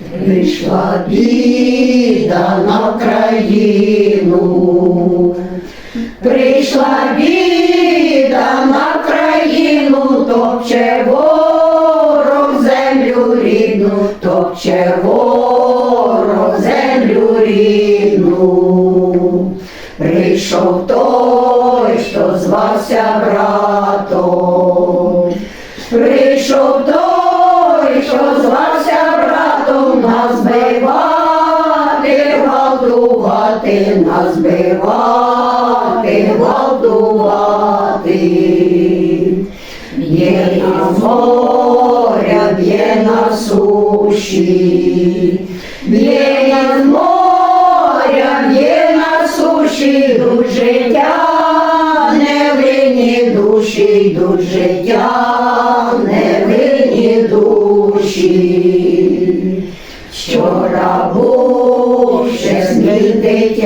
Прийшла біда на країну, прийшла біда на країну, топче ворог землю рідну, топче ворог землю рідну. Прийшов той, що звався братом. Прийшов той, що звався гвалтувати, нас бивати, гвалтувати. Б'є на моря, б'є на суші, б'є на моря, б'є на суші, йдуть життя, невинні душі, йдуть життя,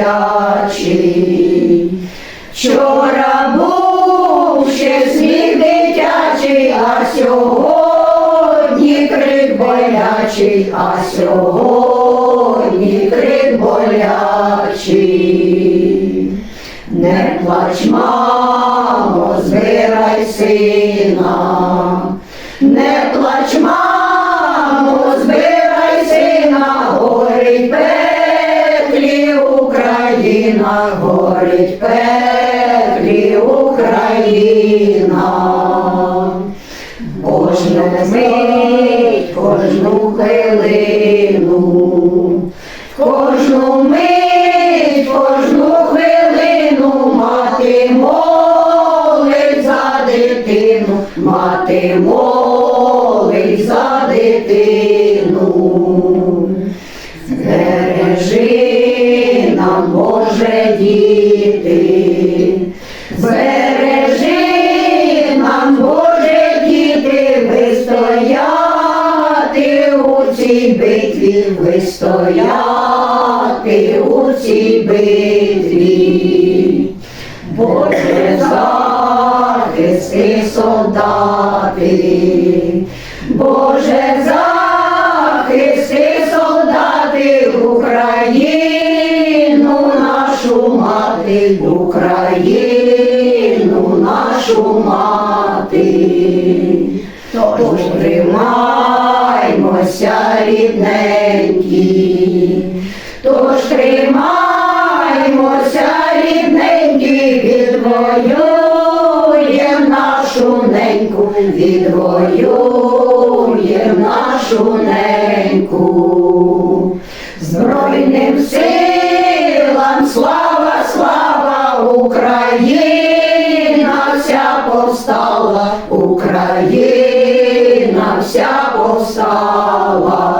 дитячий, вчора був ще сміх дитячий, а сьогодні крик болячий, а сьогодні крик болячий. Не плач, мамо, збирай сина, не плач, мамо, Україна, горить пеклі Україна. Кожну мить, кожну хвилину, кожну мить, кожну хвилину мати молить за дитину, мати молить за у цій битві, вистояти у цій битві. Боже, захисти солдати, Боже, захисти солдати, Україну нашу мати, Україну нашу мати. Тож тримаймося, тримаймося, рідненькі, відвоюєм нашу неньку, відвоюєм нашу неньку. Збройним силам слава, слава, Україна вся повстала, Україна вся повстала.